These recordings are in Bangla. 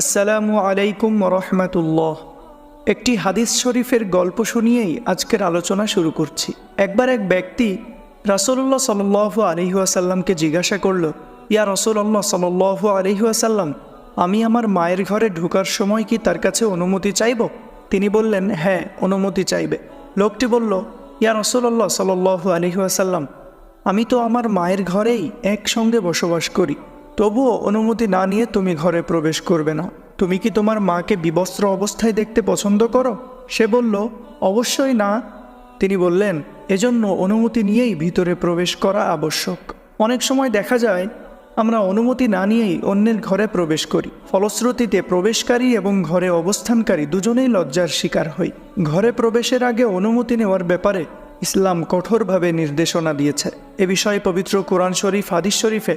আসসালামু আলাইকুম রহমাতুল্লাহ। একটি হাদিস শরীফের গল্প শুনিয়েই আজকের আলোচনা শুরু করছি। একবার এক ব্যক্তি রাসূলুল্লাহ সাল্লাহ আলহিহাসাল্লামকে জিজ্ঞাসা করল, ইয়া রসুল্লাহ সাল্লাহ আলহিহাসাল্লাম আমি আমার মায়ের ঘরে ঢোকার সময় কি তার কাছে অনুমতি চাইব? তিনি বললেন হ্যাঁ অনুমতি চাইবে। লোকটি বলল, ইয়া রসুল্লাহ সাল্লাহ আলহিহাসাল্লাম আমি তো আমার মায়ের ঘরেই একসঙ্গে বসবাস করি। তবুও অনুমতি না নিয়ে তুমি ঘরে প্রবেশ করবে না। তুমি কি তোমার মাকে বিবস্ত্র অবস্থায় দেখতে পছন্দ করো? সে বলল, অবশ্যই না। তিনি বললেন, এজন্য অনুমতি নিয়েই ভিতরে প্রবেশ করা আবশ্যক। অনেক সময় দেখা যায়, আমরা অনুমতি না নিয়েই অন্যের ঘরে প্রবেশ করি। ফলশ্রুতিতে প্রবেশকারী এবং ঘরে অবস্থানকারী দুজনেই লজ্জার শিকার হই। ঘরে প্রবেশের আগে অনুমতি নেওয়ার ব্যাপারে ইসলাম কঠোরভাবে নির্দেশনা দিয়েছে। এ বিষয়ে পবিত্র কোরআন শরীফ, হাদিস শরীফে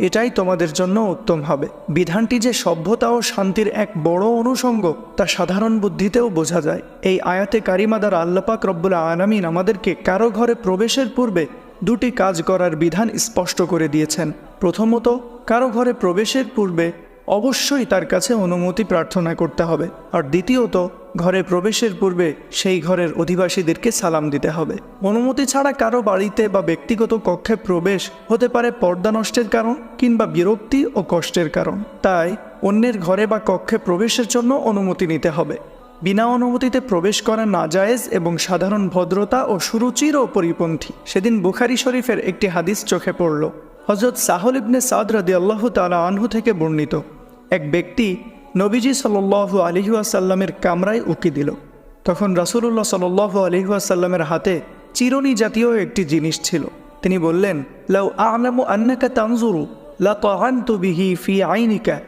এটাই তোমাদের জন্য উত্তম হবে। বিধানটি যে সভ্যতা ও শান্তির এক বড় অনুষঙ্গ, তা সাধারণ বুদ্ধিতেও বোঝা যায়। এই আয়াতে কারিমা দ্বারা আল্লাপাক রব্বুল আনামিন আমাদেরকে কারও ঘরে প্রবেশের পূর্বে দুটি কাজ করার বিধান স্পষ্ট করে দিয়েছেন। প্রথমত, কারও ঘরে প্রবেশের পূর্বে অবশ্যই তার কাছে অনুমতি প্রার্থনা করতে হবে। আর দ্বিতীয়ত ঘরে প্রবেশের পূর্বে সেই ঘরের অধিবাসীদেরকে সালাম দিতে হবে। অনুমতি ছাড়া কারও বাড়িতে বা ব্যক্তিগত কক্ষে প্রবেশ হতে পারে পর্দা নষ্টের কারণ কিংবা বিরক্তি ও কষ্টের কারণ। তাই অন্যের ঘরে বা কক্ষে প্রবেশের জন্য অনুমতি নিতে হবে। বিনা অনুমতিতে প্রবেশ করা নাজায়েজ এবং সাধারণ ভদ্রতা ও সুরুচিরও পরিপন্থী। সেদিন বুখারি শরীফের একটি হাদিস চোখে পড়ল। হজরত সাহল ইবনে সাদ রাদি আল্লাহ তালা আনহু থেকে বর্ণিত। এক ব্যক্তি নবীজি সাল্লু আলহিউসাল্লামের কামরায় উকি দিল। তখন রাসুল্লাহ সাল্লু আলহিউসাল্লামের হাতে চিরনি জাতীয় একটি জিনিস ছিল। তিনি বললেন, লাউ আলামু আন্নাকা তানজুরু, লা ফি আইনিকা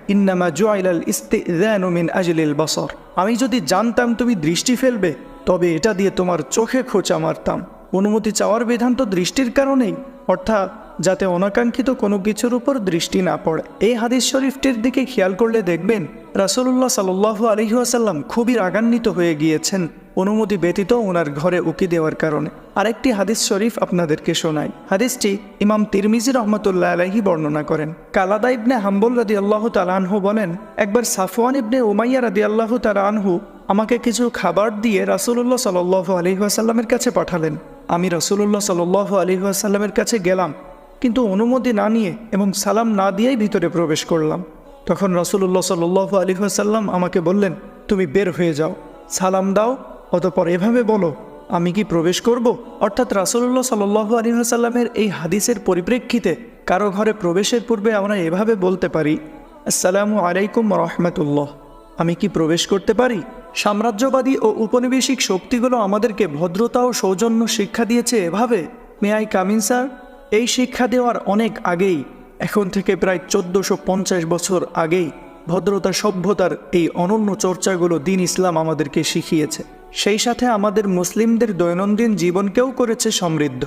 বসর। আমি যদি জানতাম তুমি দৃষ্টি ফেলবে, তবে এটা দিয়ে তোমার চোখে খোঁচা মারতাম। অনুমতি চাওয়ার বিধান তো দৃষ্টির কারণেই। অর্থাৎ যাতে অনাকাঙ্ক্ষিত কোনো কিছুর উপর দৃষ্টি না পড়ে। এই হাদিস শরীফটির দিকে খেয়াল করলে দেখবেন রাসুল্লাহ সাল্লু আলহিহাসাল্লাম খুবই রাগান্বিত হয়ে গিয়েছেন অনুমতি ব্যতীত ওনার ঘরে উকি দেওয়ার কারণে। আরেকটি হাদিস শরীফ আপনাদেরকে শোনাই। হাদিসটি ইমাম তিরমিজি রহমতুল্লাহ আলাহি বর্ণনা করেন। কালাদা ইবনে হাম্বুল রাদি আল্লাহ তালানহু বলেন, একবার সাফওয়ান ইবনে উমাইয়া রাদি আল্লাহ তালানহু আমাকে কিছু খাবার দিয়ে রাসুল্লাহ সাল্লাহ আলহিহাসাল্লামের কাছে পাঠালেন। আমি রাসুল্লাহ সাল্লাহ আলহিহাসাল্লামের কাছে গেলাম, কিন্তু অনুমতি না নিয়ে এবং সালাম না দিয়েই ভিতরে প্রবেশ করলাম। তখন রাসুল্লাহ সাল্লু আলী আসাল্লাম আমাকে বললেন, তুমি বের হয়ে যাও, সালাম দাও, অতপর এভাবে বলো, আমি কি প্রবেশ করব? অর্থাৎ রাসুল্লাহ সাল্লু আলী আসাল্লামের এই হাদিসের পরিপ্রেক্ষিতে কারও ঘরে প্রবেশের পূর্বে আমরা এভাবে বলতে পারি, আসসালামু আলাইকুম রহমতুল্লাহ। আমি কি প্রবেশ করতে পারি? সাম্রাজ্যবাদী ও উপনিবেশিক শক্তিগুলো আমাদেরকে ভদ্রতা ও সৌজন্য শিক্ষা দিয়েছে এভাবে? মে আই কামিন স্যার এই শিক্ষা দেওয়ার অনেক আগেই, এখন থেকে প্রায় চোদ্দোশো পঞ্চাশ বছর আগেই, ভদ্রতা, সভ্যতার এই অনন্য চর্চাগুলো দিন ইসলাম আমাদেরকে শিখিয়েছে। সেই সাথে আমাদের মুসলিমদের দৈনন্দিন জীবনকেও করেছে সমৃদ্ধ।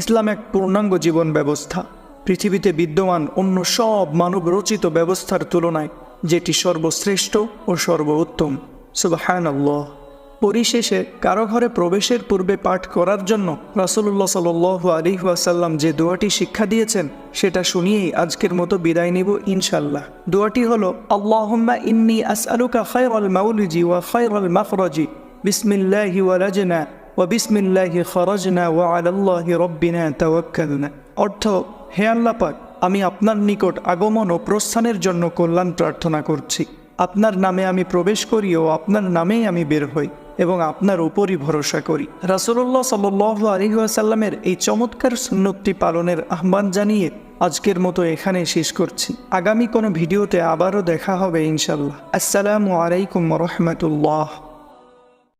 ইসলাম এক পূর্ণাঙ্গ জীবন ব্যবস্থা। পৃথিবীতে বিদ্যমান অন্য সব মানব রচিত ব্যবস্থার তুলনায় যেটি সর্বশ্রেষ্ঠ ও সর্বোত্তম। সুবাহান আল্লাহ পরিশেষে কারও ঘরে প্রবেশের পূর্বে পাঠ করার জন্য রাসুল্লাহ সাল আলী ওয়াসাল্লাম যে দোয়াটি শিক্ষা দিয়েছেন, সেটা শুনিয়েই আজকের মতো বিদায় নিব ইনশাল্লাহ দোয়াটি হলো, আল্লাহম্মা ইন্নি আসআলুকা খায়রাল মাউলিজি ওয়া খায়রাল মাখরাজি। বিসমিল্লাহি ওয়ালাজনা ওয়া বিসমিল্লাহি খরাজনা ওয়া আলাল্লাহি রব্বিনা তাওয়াক্কালনা। অর্থ, হে আল্লাহ পাক আমি আপনার নিকট আগমন ও প্রস্থানের জন্য কল্যাণ প্রার্থনা করছি। আপনার নামে আমি প্রবেশ করি ও আপনার নামেই আমি বের হই এবং আপনার উপরই ভরসা করি। রাসুল্লাহ সাল আলহিহাসাল্লামের এই চমৎকার সুন্নতটি পালনের আহ্বান জানিয়ে আজকের মতো এখানে শেষ করছি। আগামী কোনো ভিডিওতে আবারও দেখা হবে ইনশাল্লাহ আসসালামু আলাইকুম রহমতুল্লাহ।